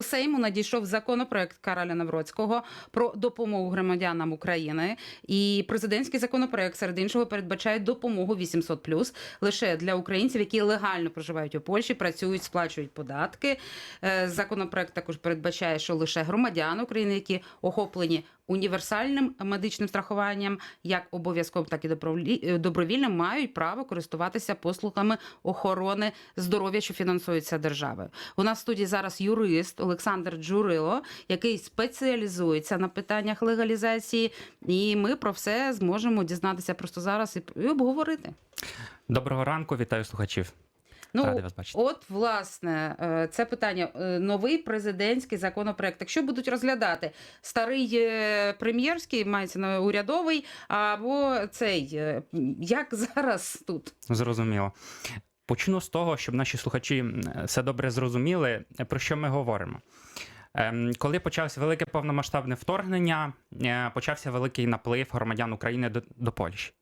Сейму надійшов законопроект Кароля Навроцького про допомогу громадянам України. І президентський законопроект серед іншого передбачає допомогу 800+, лише для українців, які легально проживають у Польщі, працюють, сплачують податки. Е, Законопроект також передбачає, що лише громадяни України, які охоплені універсальним медичним страхуванням, як обов'язковим, так і е, добровільним, мають право користуватися послугами охорони здоров'я, що фінансуються державою. У нас в студії зараз юрист Олександр Джурило, який спеціалізується на питаннях легалізації, і ми про все зможемо дізнатися просто зараз і обговорити. Доброго ранку, вітаю слухачів. Ну, вас бачити. от власне е, це питання. Е, Новий президентський законопроект. Якщо будуть розглядати старий е, прем'єрський, мається на урядовий, або цей як зараз тут? Зрозуміло. Почну з того, щоб наші слухачі все добре зрозуміли, про що ми говоримо. Ем, Коли почалося велике повномасштабне вторгнення, почався великий наплив громадян України до, до Польщі.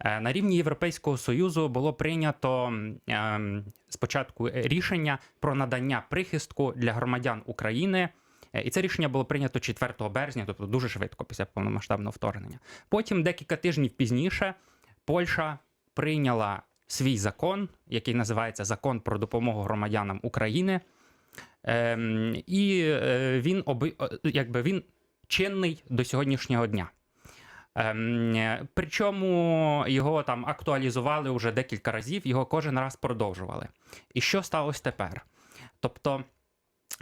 Е, На рівні Європейського Союзу було прийнято ем, спочатку рішення про надання прихистку для громадян України. Е, І це рішення було прийнято 4 березня, тобто дуже швидко після повномасштабного вторгнення. Потім, декілька тижнів пізніше, Польща прийняла свій закон, який називається Закон про допомогу громадянам України. Ем, і е, він е, якби він чинний до сьогоднішнього дня. Ем, причому його там актуалізували вже декілька разів, його кожен раз продовжували. І що сталося тепер? Тобто,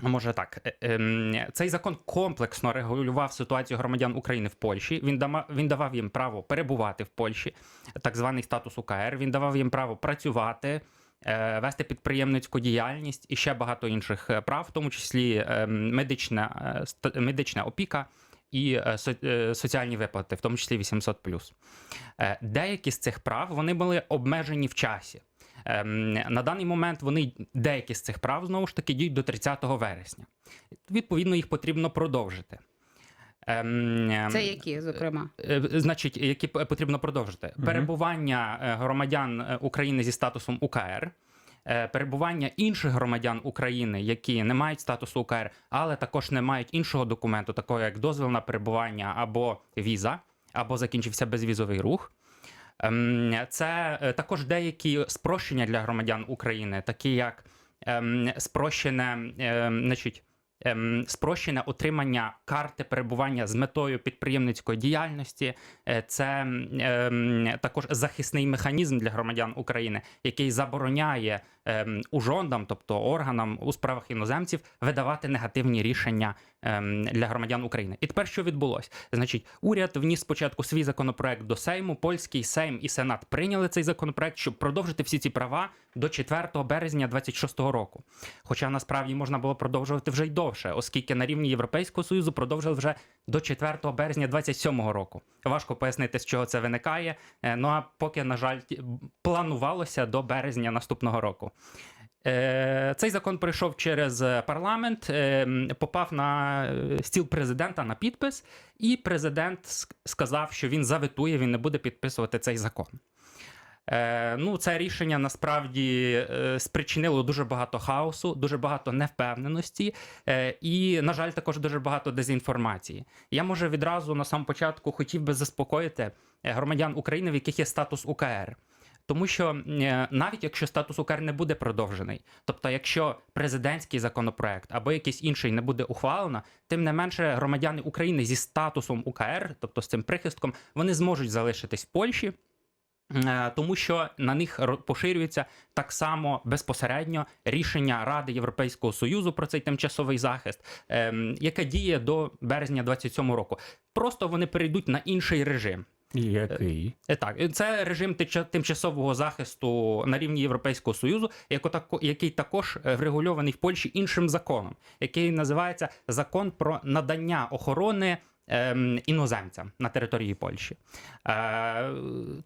може так, е, ем, цей закон комплексно регулював ситуацію громадян України в Польщі. Він, давав їм право перебувати в Польщі, так званий статус УКР. Він давав їм право працювати. е, Вести підприємницьку діяльність і ще багато інших е, прав, в тому числі ем, медична, медична опіка і е, е, соціальні виплати, в тому числі 800+. Е, Деякі з цих прав вони були обмежені в часі. Ем, На даний момент вони деякі з цих прав знову ж таки діють до 30 вересня. Відповідно, їх потрібно продовжити. Ем, Це які, зокрема? Значить, які потрібно продовжити: перебування громадян України зі статусом УКР, перебування інших громадян України, які не мають статусу УКР, але також не мають іншого документу, такого як дозвіл на перебування або віза, або закінчився безвізовий рух. Ем, Це е, також деякі спрощення для громадян України, такі як ем, спрощене, ем, значить, спрощене отримання карти перебування з метою підприємницької діяльності. Е, Це також захисний механізм для громадян України, який забороняє ем, ужондам, тобто органам у справах іноземців, видавати негативні рішення ем, для громадян України. І тепер що відбулося? Значить, уряд вніс спочатку свій законопроект до Сейму. Польський Сейм і Сенат прийняли цей законопроект, щоб продовжити всі ці права до 4 березня 26 року. Хоча насправді можна було продовжувати вже й довше, оскільки на рівні Європейського союзу продовжили вже до 4 березня 27 року. Важко пояснити, з чого це виникає. Е, Ну а поки, на жаль, планувалося до березня наступного року. Е, Цей закон пройшов через е, парламент, е, попав на стіл президента на підпис, і президент сказав, що він заветує, він не буде підписувати цей закон. Ну, це рішення насправді спричинило дуже багато хаосу, дуже багато невпевненості, і, на жаль, також дуже багато дезінформації. Я може відразу на самому початку хотів би заспокоїти громадян України, в яких є статус УКР. Тому що е, навіть якщо статус УКР не буде продовжений, тобто якщо президентський законопроект або якийсь інший не буде ухвалено, тим не менше громадяни України зі статусом УКР, тобто з цим прихистком, вони зможуть залишитись в Польщі. Е, Тому що на них поширюється так само безпосередньо рішення Ради Європейського Союзу про цей тимчасовий захист, ем, яке діє до березня 27 року. Просто вони перейдуть на інший режим. Який? Е, Так, е, це режим тимчасового захисту на рівні Європейського Союзу, який також е, врегульований в Польщі іншим законом, який називається Закон про надання охорони ем, іноземцям на території Польщі. Е,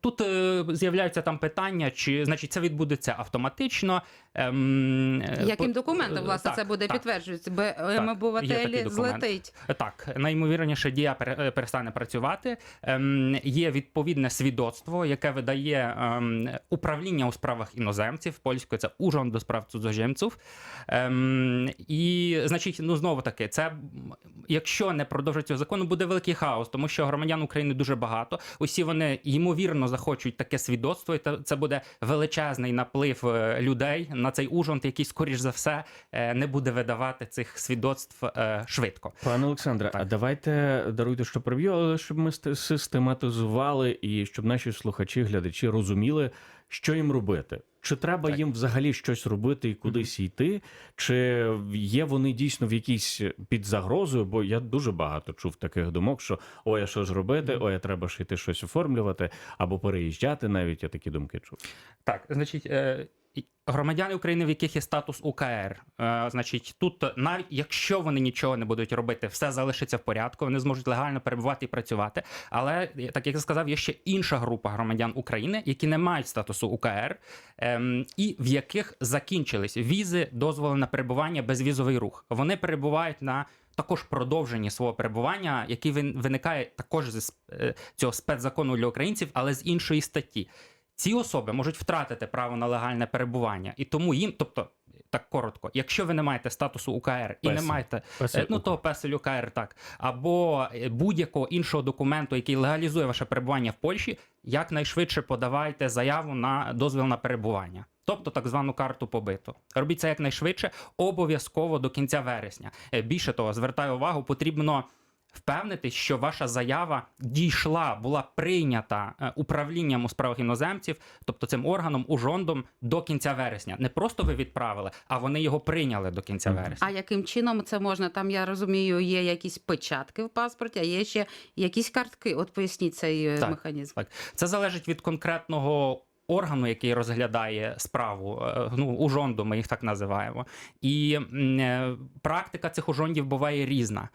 Тут е, з'являються там питання, чи значить це відбудеться автоматично. Ем, е, Яким по- документом, власне, так, це буде так. Бо є такий МБВТЛ документ. злетить. Так, найімовірніше дія е, перестане працювати. Ем, є відповідне свідоцтво, яке видає ем, управління у справах іноземців. Польською це Урząd до справ цудзоземців. Ем, і, значить, ну знову таки, це якщо не продовжить цього закону, буде великий хаос, тому що громадян України дуже багато. Усі вони ймовірно захочуть таке свідоцтво, і це буде величезний наплив е, людей на цей ужонт, який, скоріш за все, е, не буде видавати цих свідоцтв е, швидко. Пане Олександре, а давайте даруйте, що проб'ю, але щоб ми ст- систематизували і щоб наші слухачі, глядачі розуміли, що їм робити. Чи треба Так. їм взагалі щось робити і кудись йти? Чи є вони дійсно в якійсь під загрозою? Бо я дуже багато чув таких думок, що ой, а що ж робити, ой, а треба ж йти щось оформлювати або переїжджати. Навіть я такі думки чув. Так, значить, е, громадяни України, в яких є статус УКР, е, значить, тут навіть якщо вони нічого не будуть робити, все залишиться в порядку, вони зможуть легально перебувати і працювати. Але так як я сказав, є ще інша група громадян України, які не мають статусу УКР, ем, і в яких закінчились візи, дозволи на перебування, безвізовий рух. Вони перебувають на також продовженні свого перебування, який вин- виникає також з е, цього спецзакону для українців, але з іншої статті. Ці особи можуть втратити право на легальне перебування, і тому їм, тобто. Так коротко, якщо ви не маєте статусу УКР і не маєте Песель е, ну УКР. то песель УКР, так або е, будь-якого іншого документу, який легалізує ваше перебування в Польщі, якнайшвидше подавайте заяву на дозвіл на перебування, тобто так звану карту побиту. Робіть це якнайшвидше, обов'язково до кінця вересня. Е, Більше того, звертаю увагу, потрібно. Впевнитись, що ваша заява дійшла, була прийнята е, управлінням у справах іноземців, тобто цим органом, ужондом, до кінця вересня. Не просто ви відправили, а вони його прийняли до кінця вересня. А яким чином це можна? Там я розумію, є якісь печатки в паспорті, а є ще якісь картки. От поясніть цей е, Так. механізм. Так, це залежить від конкретного. Органу, який розглядає справу, е, ну ужонду, ми їх так називаємо, і е, практика цих ужондів буває різна.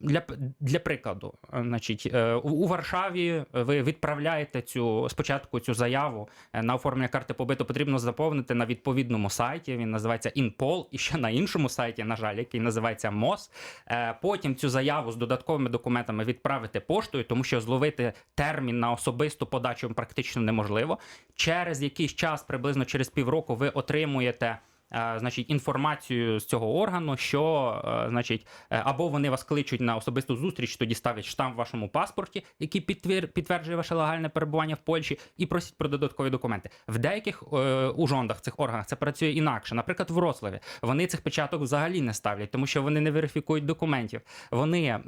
Для, для прикладу, значить, е, у Варшаві ви відправляєте цю спочатку цю заяву е, на оформлення карти побиту. Потрібно заповнити на відповідному сайті. Він називається Інпол, і ще на іншому сайті, на жаль, який називається МОЗ. Е, Потім цю заяву з додатковими документами відправити поштою, тому що зловити термін на особисту подачу практично неможливо. Через якийсь час, приблизно через півроку, ви отримуєте. Е, Значить, інформацію з цього органу, що е, значить, е, або вони вас кличуть на особисту зустріч, тоді ставлять штамп в вашому паспорті, який підтверджує ваше легальне перебування в Польщі, і просять про додаткові документи. В деяких ужондах цих органах це працює інакше. Наприклад, в Вроцлаві вони цих печаток взагалі не ставлять, тому що вони не верифікують документів. Вони,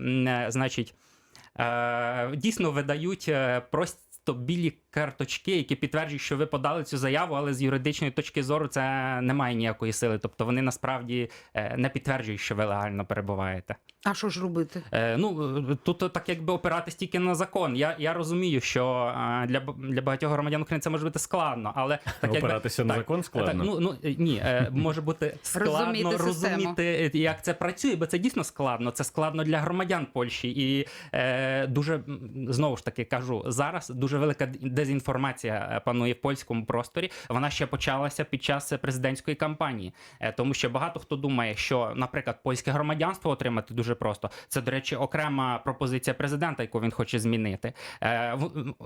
значить, дійсно видають просто білі карточки, які підтверджують, що ви подали цю заяву, але з юридичної точки зору це не має ніякої сили. Тобто вони насправді е, не підтверджують, що ви легально перебуваєте. А що ж робити? Е, ну е, тут так якби опиратись тільки на закон. Я, я розумію, що е, для, для багатьох громадян України це може бути складно, але так Опиратися на закон складно? Так, ну, ну ні, е, може бути складно Розуміти розуміти, як це працює, бо це дійсно складно. Це складно для громадян Польщі, і е, дуже знову ж таки кажу, зараз дуже велика дезінформація е, панує в польському просторі. Вона ще почалася під час президентської кампанії, Е, тому що багато хто думає, що, наприклад, польське громадянство отримати дуже просто. Це, до речі, окрема пропозиція президента, яку він хоче змінити. Е,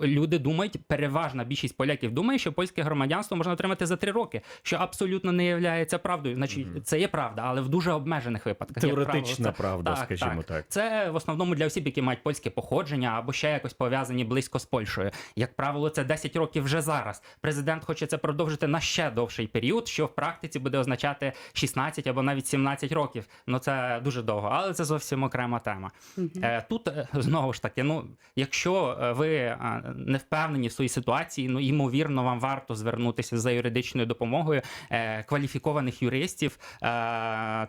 Люди думають, переважна більшість поляків думає, що польське громадянство можна отримати за три роки, що абсолютно не є правдою. Значить, це є правда, але в дуже обмежених випадках. Теоретична правило, це- правда, скажімо так. Це в основному для осіб, які мають польське походження або ще якось пов'язані близько з Польщею. Як правило, це 10 років вже зараз. Президент хоче це продовжити на ще довший період, що в практиці буде означати 16 або навіть 17 років. Ну це дуже довго, але це зовсім окрема тема. Е, Тут е, знову ж таки, ну якщо е, ви не впевнені в своїй ситуації, ну ймовірно, вам варто звернутися за юридичною допомогою кваліфікованих юристів,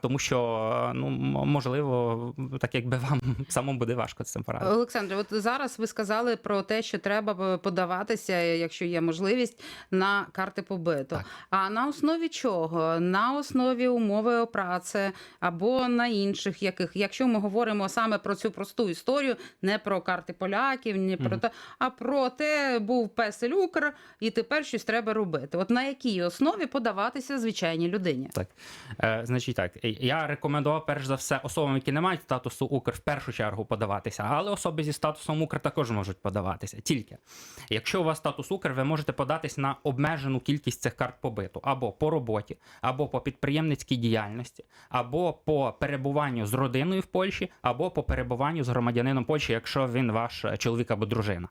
тому що ну можливо, так якби вам самому буде важко з цим порадити. Олександре, от зараз ви сказали про те, що треба подавати подаватися, якщо є можливість, на карти побиту. Так. А на основі чого? На основі умови праці або на інших яких, якщо ми говоримо саме про цю просту історію, не про карти поляків, не про те, а про те, був песель Укр, і тепер щось треба робити. От на якій основі подаватися звичайній людині? Так, е, значить так, е, я рекомендував перш за все особам, які не мають статусу Укр, в першу чергу подаватися, але особи зі статусом Укр також можуть подаватися. Тільки якщо у вас статус Укр, ви можете податись на обмежену кількість цих карт побиту або по роботі, або по підприємницькій діяльності, або по перебуванню з родиною в Польщі, або по перебуванню з громадянином Польщі, якщо він ваш е, чоловік або дружина.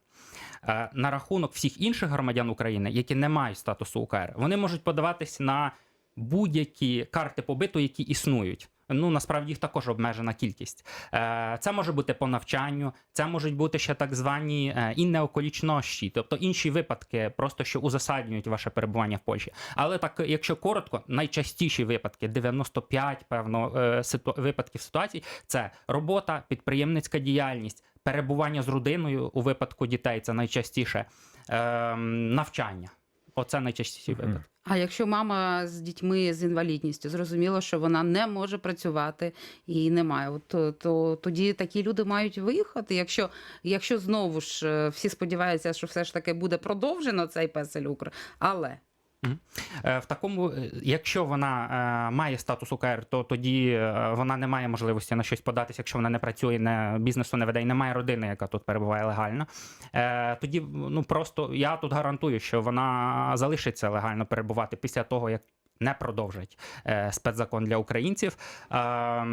Е, На рахунок всіх інших громадян України, які не мають статусу УКР, вони можуть подаватись на будь-які карти побиту, які існують. Ну насправді їх також обмежена кількість. Е, Це може бути по навчанню, це можуть бути ще так звані е, інне околічності, тобто інші випадки, просто що узасаднюють ваше перебування в Польщі. Але так, якщо коротко, найчастіші випадки, 95, певно, е, випадків ситуацій, це робота, підприємницька діяльність, перебування з родиною у випадку дітей, це найчастіше ем, навчання. Оце найчастіші випадки. А якщо мама з дітьми з інвалідністю, зрозуміло, що вона не може працювати і немає, от, то, то тоді такі люди мають виїхати. Якщо, якщо знову ж е, всі сподіваються, що все ж таки буде продовжено цей песель Укр, але В такому, е, якщо вона е, має статус УКР, то тоді е, вона не має можливості на щось податися, якщо вона не працює, не бізнесу не веде і не має родини, яка тут перебуває легально. Е, Тоді ну просто я тут гарантую, що вона залишиться легально перебувати після того, як. Не продовжать е, спецзакон для українців. Е,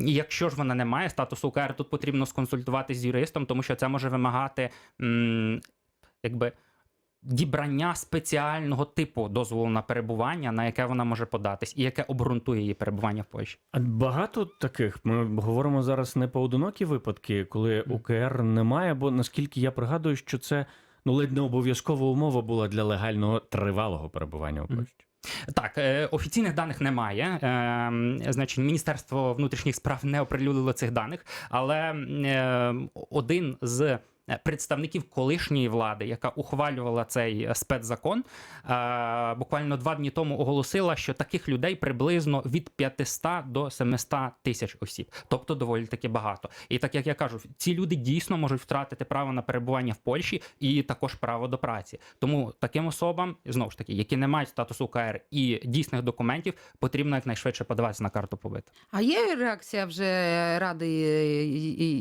якщо ж вона не має статусу УКР, тут потрібно сконсультуватися з юристом, тому що це може вимагати м, якби дібрання спеціального типу дозволу на перебування, на яке вона може податись, і яке обґрунтує її перебування в Польщі. А багато таких. Ми говоримо зараз не поодинокі випадки, коли УКР немає, бо наскільки я пригадую, що це ну ледь не обов'язкова умова була для легального тривалого перебування у Польщі. Так, е, офіційних даних немає. Е, значить, Міністерство внутрішніх справ не оприлюднило цих даних, але е, один з представників колишньої влади, яка ухвалювала цей спецзакон, е, буквально два дні тому оголосила, що таких людей приблизно від 500 до 700 тисяч осіб, тобто доволі таки багато. І так як я кажу, ці люди дійсно можуть втратити право на перебування в Польщі і також право до праці. Тому таким особам, знову ж таки, які не мають статусу УКР і дійсних документів, потрібно якнайшвидше подаватися на карту побиту. а є реакція вже Ради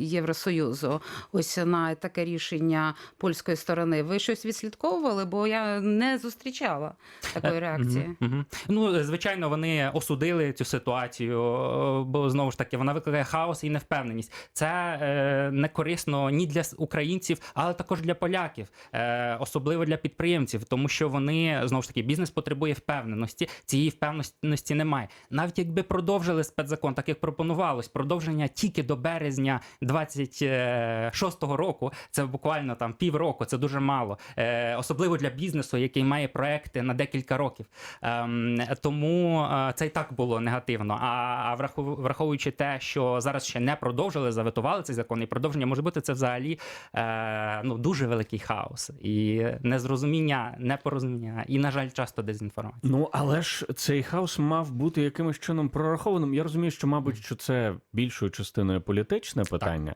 Євросоюзу ось на таке рішення польської сторони? Ви щось відслідковували? Бо я не зустрічала такої реакції. Мгм, мгм. Ну, звичайно, вони осудили цю ситуацію, е, бо знову ж таки вона викликає хаос і невпевненість. Це е, не корисно ні для українців, але також для поляків, е, особливо для підприємців, тому що вони знову ж таки бізнес потребує впевненості. Цієї впевненості немає. Навіть якби продовжили спецзакон, так як пропонувалось, продовження тільки до березня 26-го року. Це буквально там півроку. Це дуже мало, е, особливо для бізнесу, який має проекти на декілька років. Ем, тому е, це і так було негативно. А, а врахов- враховуючи те, що зараз ще не продовжили, заветували цей закон, і продовження може бути це взагалі е, ну дуже великий хаос і незрозуміння, непорозуміння, і на жаль, часто дезінформація. Ну але ж цей хаос мав бути якимось чином прорахованим. Я розумію, що, мабуть, що це більшою частиною політичне питання,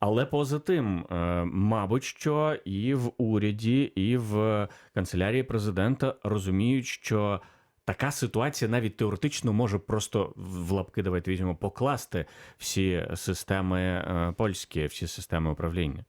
але поза тим, е, мабуть, що і в уряді, і в канцелярії президента розуміють, що. Така ситуація навіть теоретично може просто в лапки давайте візьмемо покласти всі системи е, польські, всі системи управління.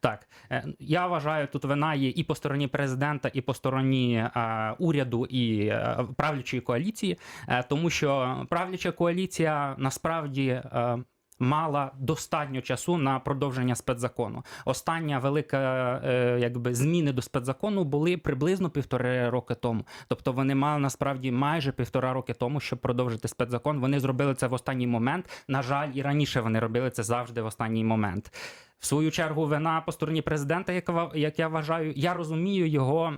Так, е, я вважаю, тут вина є і по стороні президента, і по стороні е, уряду і е, правлячої коаліції, е, тому що правляча коаліція насправді. Е, Мала достатньо часу на продовження спецзакону. Остання велика е, якби зміни до спецзакону були приблизно півтори роки тому. Тобто вони мали насправді майже півтора роки тому, щоб продовжити спецзакон. Вони зробили це в останній момент. На жаль, і раніше вони робили це завжди в останній момент. В свою чергу, вина по стороні президента, як, я вважаю, я розумію його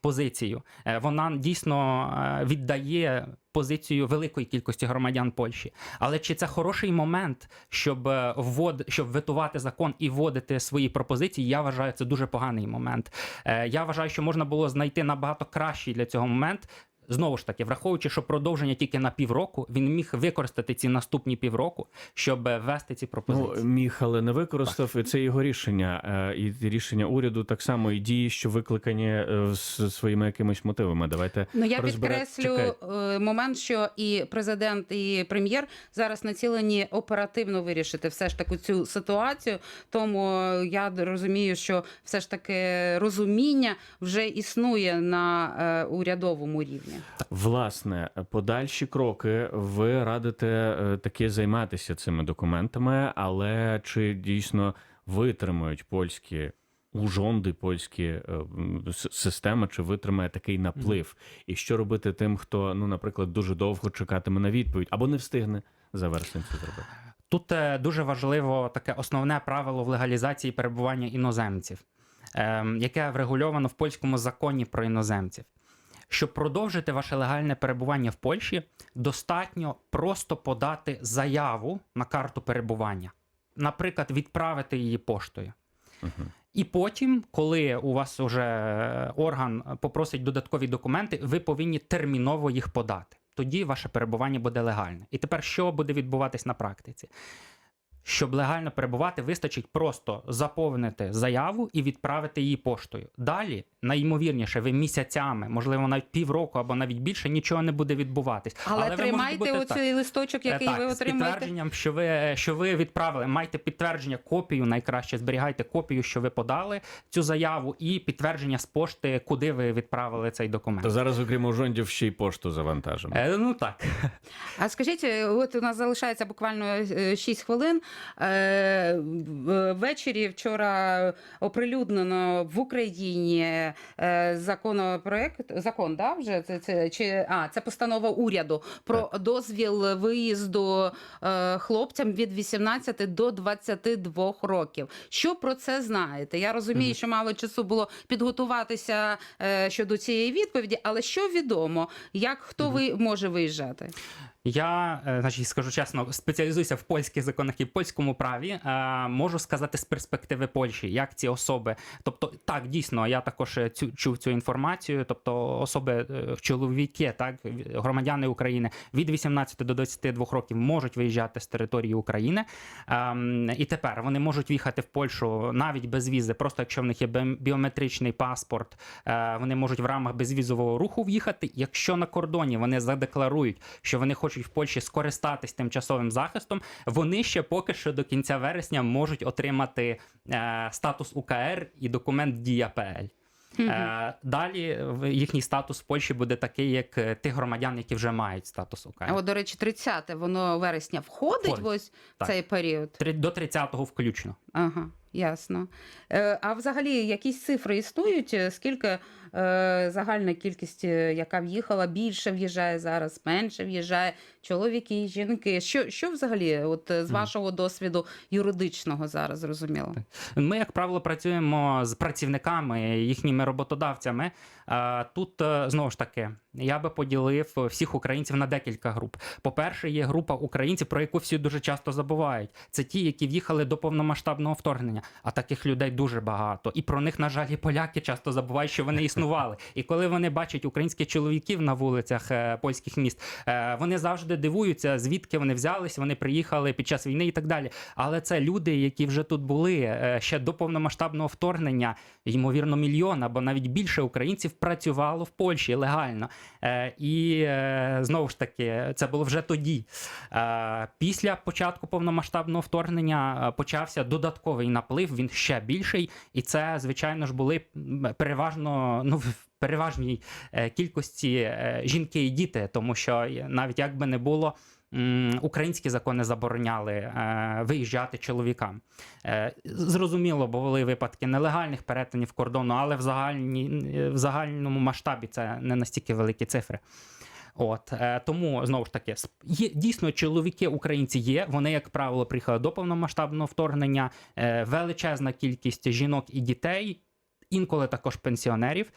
позицію. Е, Вона дійсно е, віддає позицію великої кількості громадян Польщі. Але чи це хороший момент, щоб е, ввод, щоб витувати закон і вводити свої пропозиції? Я вважаю, це дуже поганий момент. Е, Я вважаю, що можна було знайти набагато кращий для цього момент. Знову ж таки, враховуючи, що продовження тільки на півроку, він міг використати ці наступні півроку, щоб ввести ці пропозиції. Ну, міг, але не використав, і це його рішення. Е, І рішення уряду так само і дії, що викликані е, з своїми якимись мотивами. Давайте Ну я розбере- підкреслю Чекайте. е, момент, що і президент, і прем'єр зараз націлені оперативно вирішити все ж таки цю ситуацію. Тому я розумію, що все ж таки розуміння вже існує на урядовому рівні. Власне, подальші кроки ви радите е, таки займатися цими документами, але чи дійсно витримають польські ужонди, польські е, системи, чи витримає такий наплив? І що робити тим, хто, ну, наприклад, дуже довго чекатиме на відповідь або не встигне за вересень це зробити? Тут е, дуже важливо таке основне правило в легалізації перебування іноземців, ем, яке врегульовано в польському законі про іноземців. Щоб продовжити ваше легальне перебування в Польщі, достатньо просто подати заяву на карту перебування, наприклад, відправити її поштою. Мгм. І потім, коли у вас вже е, орган попросить додаткові документи, ви повинні терміново їх подати. Тоді ваше перебування буде легальне. І тепер що буде відбуватись на практиці? Щоб легально перебувати, вистачить просто заповнити заяву і відправити її поштою. Далі, найімовірніше, ви місяцями, можливо, навіть півроку або навіть більше нічого не буде відбуватись. Але, можете тримайте оцей листочок, Е, який так, ви з підтвердженням, що ви, що ви відправили. Майте підтвердження, копію найкраще зберігайте копію, що ви подали цю заяву, і підтвердження з пошти, куди ви відправили цей документ. То зараз, окрім ужондів, ще й пошту завантажимо. Е, ну так. А скажіть, е, от у нас залишається буквально е, 6 хвилин. Е, Ввечері вчора оприлюднено в Україні е, законопроект, закон, да, вже це, це чи а це постанова уряду про дозвіл виїзду е, хлопцям від 18 до 22 років. Що про це знаєте? Я розумію, що мало часу було підготуватися щодо цієї відповіді, але що відомо, як хто ви може виїжджати? Я, е, значить, скажу чесно, спеціалізуюся в польських законах і польському праві. Е, можу сказати з перспективи Польщі, як ці особи. Тобто, так, дійсно, я також е, цю чув цю інформацію. Тобто, особи, чоловіки, так, громадяни України від 18 до 22 років можуть виїжджати з території України. Ем, і тепер вони можуть в'їхати в Польщу навіть без візи, просто якщо в них є бі- біометричний паспорт, вони можуть в рамах безвізового руху в'їхати. Якщо на кордоні вони задекларують, що вони хочуть в Польщі скористатись тимчасовим захистом, вони ще поки що до кінця вересня можуть отримати е, статус УКР і документ Дія ПЛ. Е, далі їхній статус в Польщі буде такий, як е, тих громадян, які вже мають статус УКР. От, до речі, 30 воно вересня входить, Входить. в ось Так. цей період. До 30-го включно. Ага, ясно. Е, а взагалі якісь цифри існують? Е, Скільки е, загальна кількість, яка в'їхала, більше в'їжджає зараз, менше в'їжджає, чоловіки, жінки. Що, що взагалі, от з вашого досвіду юридичного зараз зрозуміло? Ми, як правило, працюємо з працівниками, їхніми роботодавцями. Е, Тут е, знову ж таки я би поділив всіх українців на декілька груп. По-перше, є група українців, про яку всі дуже часто забувають. Це ті, які в'їхали до повномасштабного вторгнення. А таких людей дуже багато. І про них, на жаль, і поляки часто забувають, що вони існували. І коли вони бачать українських чоловіків на вулицях е, польських міст, е, вони завжди дивуються, звідки вони взялись, вони приїхали під час війни і так далі. Але це люди, які вже тут були е, ще до повномасштабного вторгнення, ймовірно, мільйон або навіть більше українців працювало в Польщі легально. Е, І е, знову ж таки, це було вже тоді. Е, Після початку повномасштабного вторгнення е, почався додатковий наплив. Він ще більший, і це, звичайно ж, були переважно ну. Переважній е, кількості е, жінки і діти, тому що навіть як би не було, українські закони забороняли е, виїжджати чоловікам. Е, Зрозуміло, бо були випадки нелегальних перетинів кордону, але в, загальні, е, в загальному масштабі це не настільки великі цифри. От тому знову ж таки є дійсно чоловіки українці є. Вони, як правило, приїхали до повномасштабного вторгнення. Величезна кількість жінок і дітей, інколи також пенсіонерів.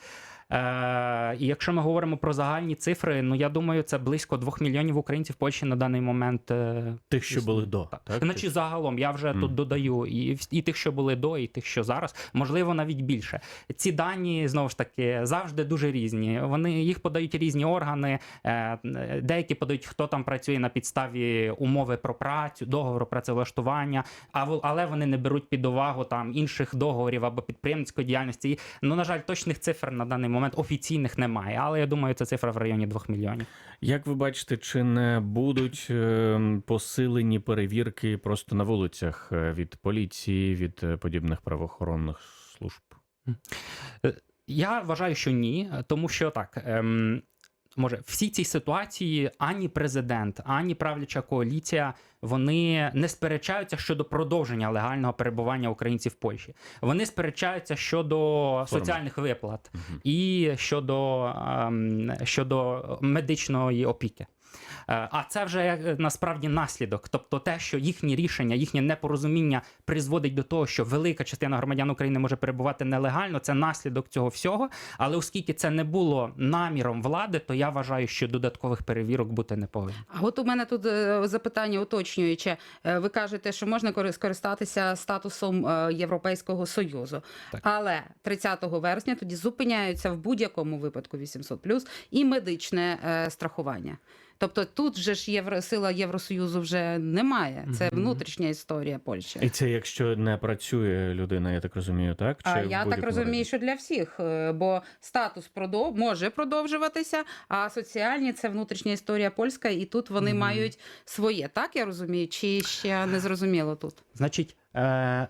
Е, і якщо ми говоримо про загальні цифри, ну я думаю, це близько 2 мільйонів українців в Польщі на даний момент. е, Тих, що були до. так. Так? Значить, загалом я вже Мгм. тут додаю і, і тих, що були до, і тих, що зараз, можливо, навіть більше. Ці дані знову ж таки завжди дуже різні. Вони їх подають різні органи. е, Деякі подають, хто там працює на підставі умови про працю, договору працевлаштування, але вони не беруть під увагу там інших договорів або підприємницької діяльності. І, Ну на жаль, точних цифр на даний момент офіційних немає. Але я думаю, це цифра в районі 2 мільйонів. Як ви бачите, чи не будуть е, посилені перевірки просто на вулицях е, від поліції, від е, подібних правоохоронних служб? Я вважаю, що ні, тому що так. Ем, Може, всі ці ситуації ані президент, ані правляча коаліція вони не сперечаються щодо продовження легального перебування українців в Польщі. Вони сперечаються щодо Форми. соціальних виплат угу. і щодо, ем, щодо медичної опіки. Е, А це вже е, насправді наслідок. Тобто, те, що їхні рішення, їхнє непорозуміння призводить до того, що велика частина громадян України може перебувати нелегально, це наслідок цього всього. Але оскільки це не було наміром влади, то я вважаю, що додаткових перевірок бути не повинно. А от у мене тут е, запитання уточнююче. Ви кажете, що можна кори- скористатися статусом Європейського союзу, Так. але 30 вересня тоді зупиняються в будь-якому випадку 800+, і медичне страхування. Тобто тут же ж євро сила Євросоюзу вже немає. Це внутрішня історія Польщі. І це якщо не працює людина, я так розумію, так? А я так розумію, що для всіх, е, бо статус продов... може продовжуватися, а соціальні це внутрішня історія польська, і тут вони Мгм. мають своє. Так я розумію, чи ще не зрозуміло тут? Значить,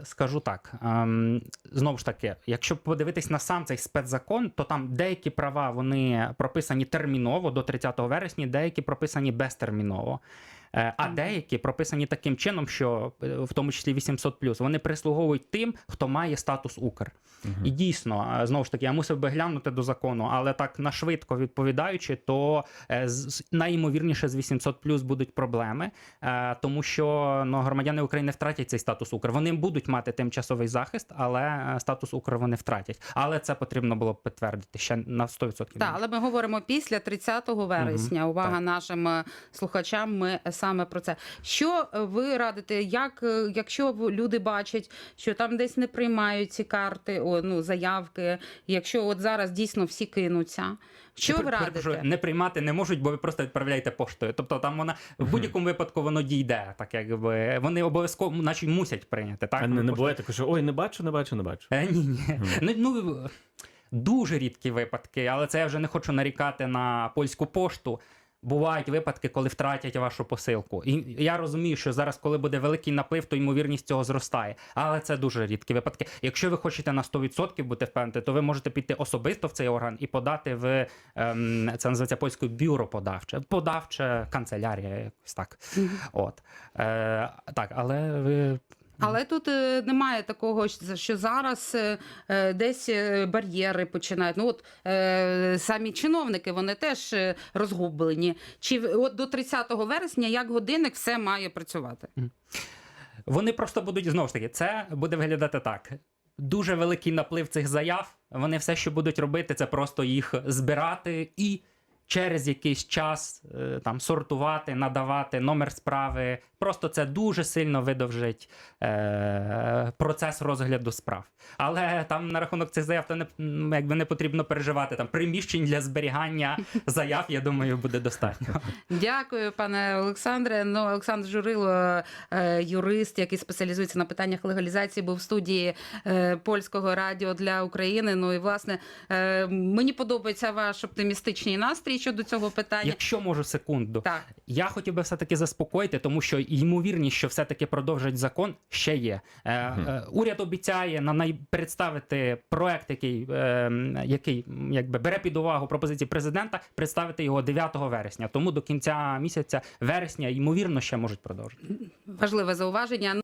скажу так: ем, знову ж таки, якщо подивитись на сам цей спецзакон, то там деякі права вони прописані терміново до 30 вересня, деякі прописані безтерміново. Е, А деякі прописані таким чином, що е, в тому числі 800+, вони прислуговують тим, хто має статус Укр. Мгм. І дійсно, е, знову ж таки, я мусив би глянути до закону, але так на швидко відповідаючи, то найімовірніше з 800 плюс будуть проблеми, тому що ну, громадяни України втратять цей статус Укр. Вони будуть мати тимчасовий захист, але статус Укр вони втратять. Але це потрібно було б підтвердити ще на 100%. Так, але ми говоримо після 30 вересня. Увага так. нашим слухачам. Ми саме про це. Що е, ви радите, як е, якщо люди бачать, що там десь не приймають ці карти, о, ну заявки, якщо от зараз дійсно всі кинуться, що ви радите? Не приймати не можуть, бо ви просто відправляєте поштою. Тобто там вона в будь-якому випадку воно дійде. Так якби вони обов'язково, наче мусять прийняти. Так А не, не буває такого, що ой, не бачу, не бачу, не бачу. Е, ні, ні. Ну, ну, дуже рідкі випадки, але це я вже не хочу нарікати на польську пошту. Бувають випадки, коли втратять вашу посилку. І я розумію, що зараз, коли буде великий наплив, то ймовірність цього зростає. Але це дуже рідкі випадки. Якщо ви хочете на 100% бути впевнені, то ви можете піти особисто в цей орган і подати в ем, це називається польською бюро подавче, подавче канцелярія, якось так. От е, так, але ви Але тут е, немає такого, що зараз е, е, десь бар'єри починають. Ну от самі чиновники вони теж розгублені. Чи от до 30 вересня як годинник все має працювати? Вони просто будуть знову ж таки, це буде виглядати так. Дуже великий наплив цих заяв. Вони все, що будуть робити, це просто їх збирати і через якийсь час е, там сортувати, надавати номер справи. Просто це дуже сильно видовжить е, процес розгляду справ. Але там на рахунок цих заяв то не якби не потрібно переживати. Там приміщень для зберігання заяв, я думаю, буде достатньо. Дякую, пане Олександре. Ну, Олександр Журило, е, юрист, який спеціалізується на питаннях легалізації, був в студії е, польського радіо для України. Ну і власне е, мені подобається ваш оптимістичний настрій щодо цього питання. Якщо можу секунду. Так. Я хотів би все-таки заспокоїти, тому що ймовірність, що все-таки продовжать закон, ще є. Е, е, уряд обіцяє на най... представити проект, який, е, який якби бере під увагу пропозиції президента, представити його 9 вересня. Тому до кінця місяця вересня, ймовірно, ще можуть продовжити. Важливе зауваження.